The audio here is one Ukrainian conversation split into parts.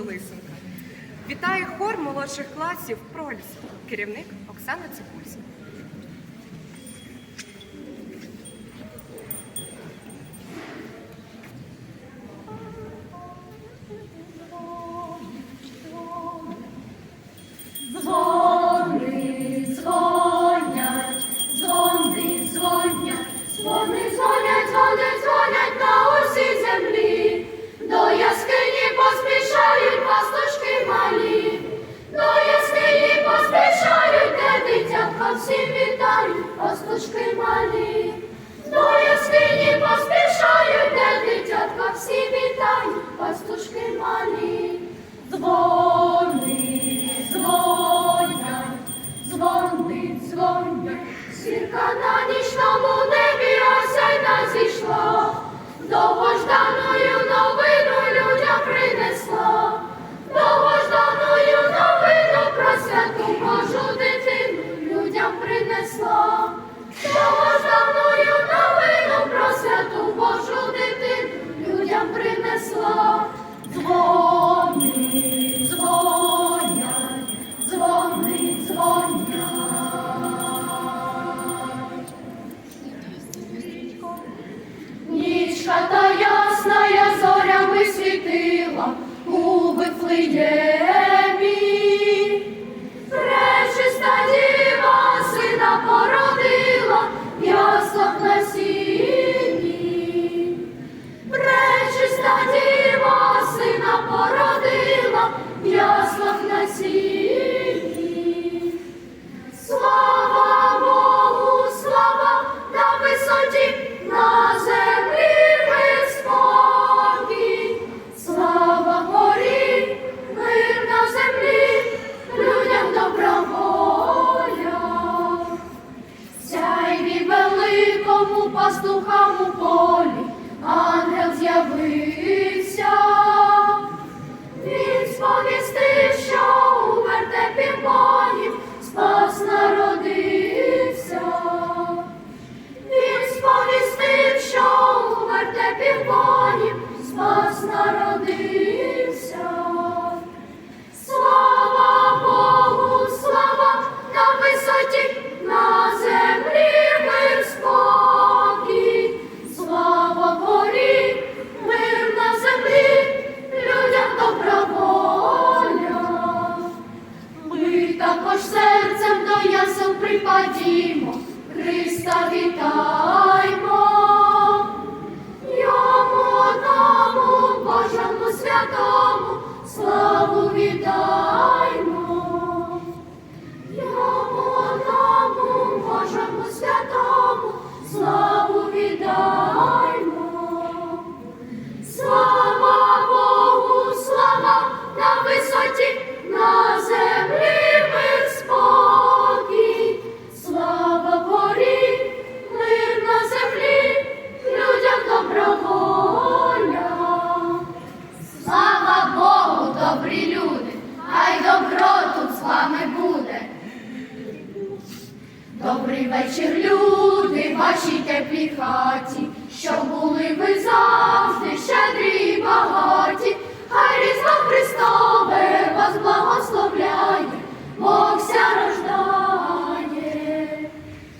Лисенка. Вітає хор молодших класів Прольс, керівник Оксана Цибульська. Sirka nadişna mu у Бифлеємі. добрі люди, хай добро тут з вами буде. Добрий вечір, люди, вашій теплій хаті, щоб були ви завжди щедрі і багаті, хай різдво Христове вас благословляє, Бог ся рождає,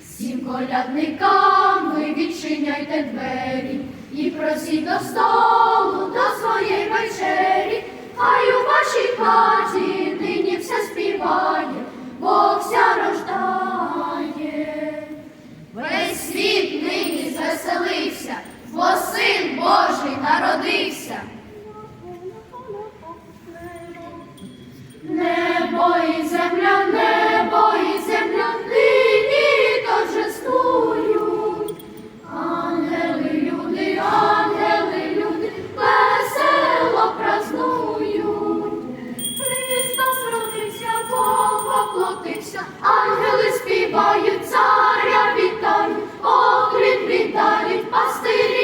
всім колядникам ви відчиняйте двері і просіть до столу, до своєї вечері. бо син Божий народився. Небо і земля, небо і земля нині торжествують. Ангели, люди, ангели, люди весело празнують. Христос родився, Бог поплотився, ангели співають, царя вітають, окріп вітають, пастирі.